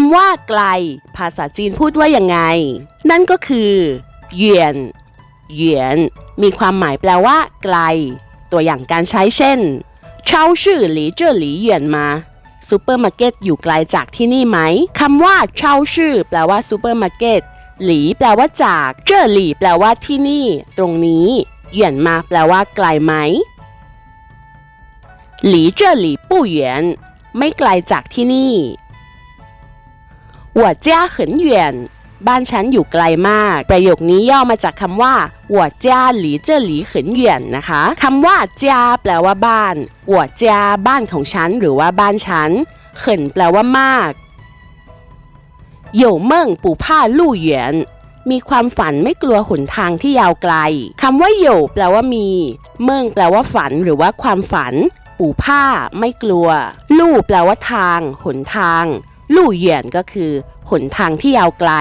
คำว่าไกล ภาษาจีนพูดว่ายังไง นั่นก็คือเหยียนเหยียนมีความหมายแปลว่า ไกล ตัวอย่างการใช้เช่นเช่าชื่อหลีเจ้อหลีเหยียนมาซูเปอร์มาร์เก็ตอยู่ไกลจากที่นี่ไหมคำว่าเช่าชื่อ แปลว่าซูเปอร์มาร์เก็ตหลีแปลว่าจาก เจ้อหลีแปลว่าที่นี่ ตรงนี้เหยียนมาแปลว่า ไกลไหมหลีเจ้อหลีปู่เหไม่ไกลจากที่นี่ 我家很远บ้านฉันอยู่ไกลมาก ประโยคนี้ย่อมาจากคำว่า我家离这里很远นะคะคำว่า家แปลว่าบ้าน我家บ้านของฉันหรือว่าบ้านฉัน很แปลว่ามาก有梦不怕路远มีความฝันไม่กลัวหนทางที่ยาวไกลคำว่า有แปลว่ามี เมืองแปลว่าฝันหรือว่าความฝัน ปู่ผ้าไม่กลัว ลู่แปลว่าทาง หนทาง ลู่เหยียนก็คือ หนทางที่ยาวไกล